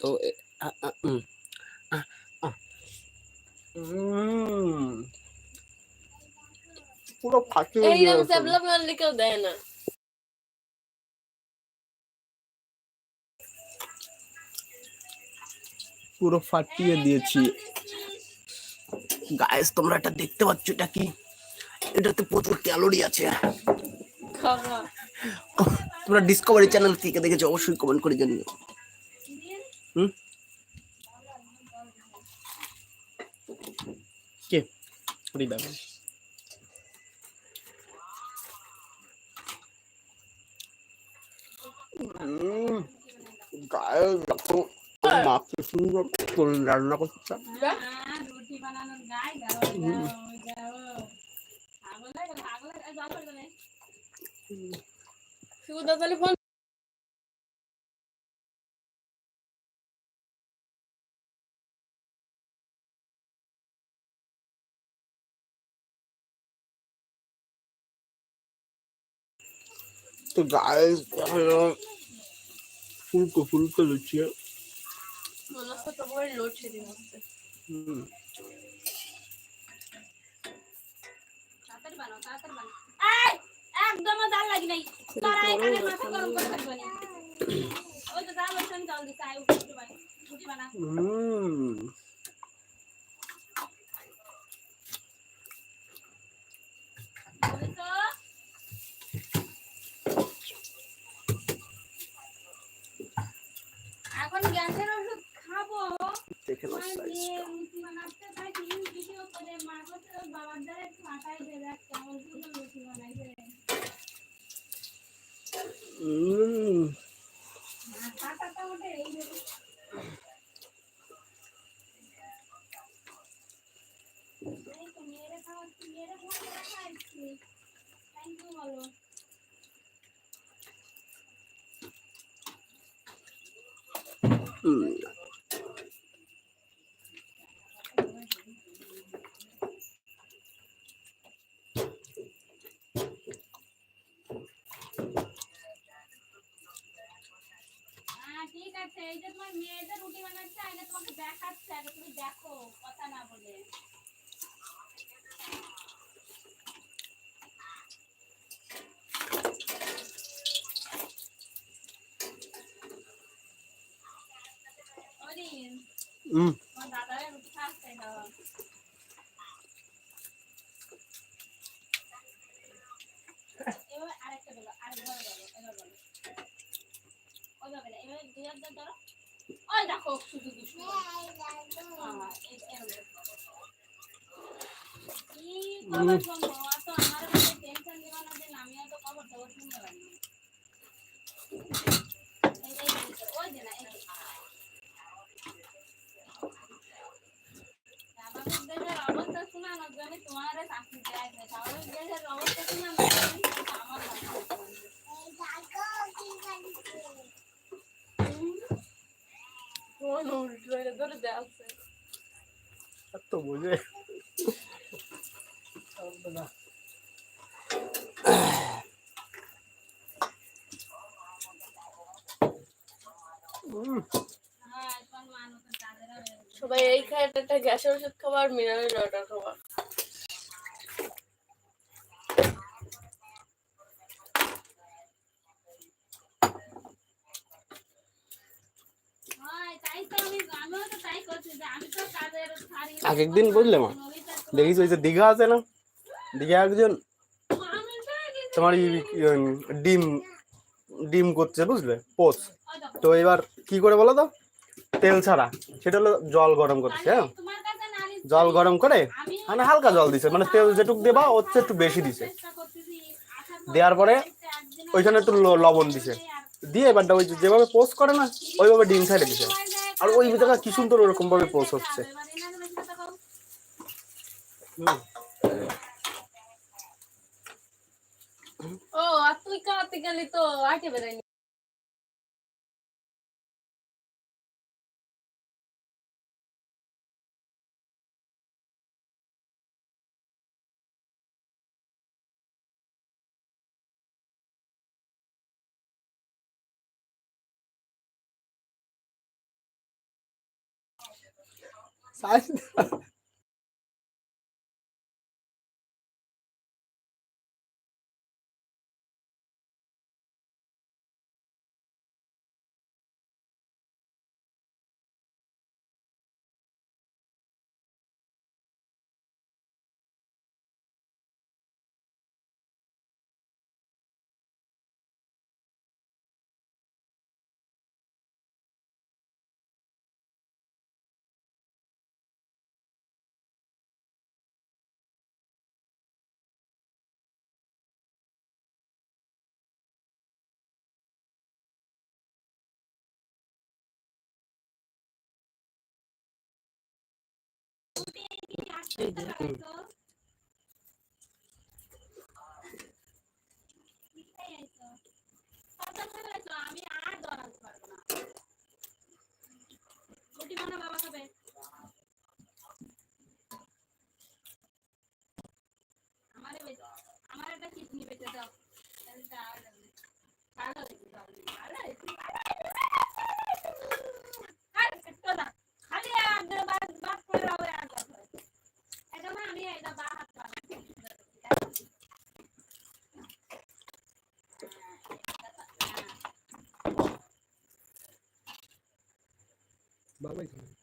তো পুরো ফাটিয়ে এইরকম দিয়েছে মারলে কেউ দেয় না। পুরো ফাটিয়ে দিয়েছি। গায়েস তোমরা এটা দেখতে পাচ্ছ এটা কি? এটাতে প্রচুর ক্যালোরি আছে। খাওয়া। তোমরা ডিসকভারি চ্যানেল থেকে দেখেছ অবশ্যই কমেন্ট করে জানিও। হুম? কে? গায়ে সুন্দর করে রান্না করছে রুটি বানানোর গায়ে যাও যাও যাও আগলে আগলে জল পড়বে শুধু তাহলে ফোন তো গায়ে ফুলকো ফুলকো লুচিয়ে মনে হচ্ছে তোমার লোডশেডিং একদম জাল লাগি নাই। তোরা এখানে মাথা গরম করে থাকবে না ওই তো জাল ওইখানে জল দিতে আই উঠে বানা রুটি বানা হুম এখন গ্যাসের ওষুধ খাব। দেখে নাও বানাতে থাকি করে। মা করতে বাবার দ্বারা মাথায় দেখ কেমন রুটি বানাইছে হুম মাথাটা ওঠে এই যে এই তো মেয়েরে খাওয়াচ্ছি মেয়েরে খাওয়াচ্ছি থ্যাংক ইউ বলো হুম হ্যাঁ ঠিক আছে এই যে তোমার মেয়ে যে রুটি বানাচ্ছে আগে তোমাকে দেখাচ্ছে আগে তুমি দেখো কথা না বলে। হুম দাদারে রুটি খাচ্ছে দাও। এবার আরেকটা বলো আরেকবার বলো এবার বলো। ওই যাবে না এবার দুই হাত ধরো। ওই দেখো শুধু দুষ্টু হ্যাঁ, এই- এরকম। কি খবর শোনো? আর তো আমারও মধ্যে tension দিবা না যে আমিও তো খবর টবর শুনতে পারি না। এই- এই যে, ওই যে না, এই যে। স্বাভাবিক দেশের অবস্থা শোনানোর জন্য তোমারে চাকরি দেয় না। স্বাভাবিক দেশের অবস্থা শোনানোর জন্য আমার মাথা এত বোঝে। সবাই এই একটা গ্যাসের ওষুধ খাবার মিনারেল ওয়াটার খাবার হয়, তাই তো আমি- আমিও তো তাই করছি যে আমি তো কাজের ছাড়ি না। এক একদিন বুঝলে মা? দেখিস ওই যে দীঘা আছে না? দীঘা একজন তোমার ডিম ডিম করছে বুঝলে, পোচ। তো এবার কি করে বলো তো? তেল ছাড়া। সেটা হলো জল গরম করছে হ্যাঁ? জল গরম করে মানে হালকা জল দিছে মানে তেল যেটুক দেবা, ওর চেয়ে একটু বেশি দিছে। দেওয়ার পরে ওইখানে একটু লবণ দিছে। দিয়ে এবারটা ওই যেভাবে পোস্ট করে না, ওইভাবে ডিম সাইডে দিছে। আর ওই ভিতরে কি সুন্দর ওরকম ভাবে। হুম। ও আর তুই কাঁদতে গেলি তো আটে বেড়াই 打死 আমি আর দাঁড়াতে আমার আমার একটা কিডনি বেঁচে দাও তাহলে আর আর আর Bawa.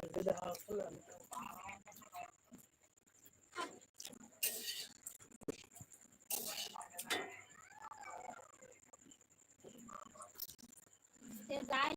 对，有点好困了。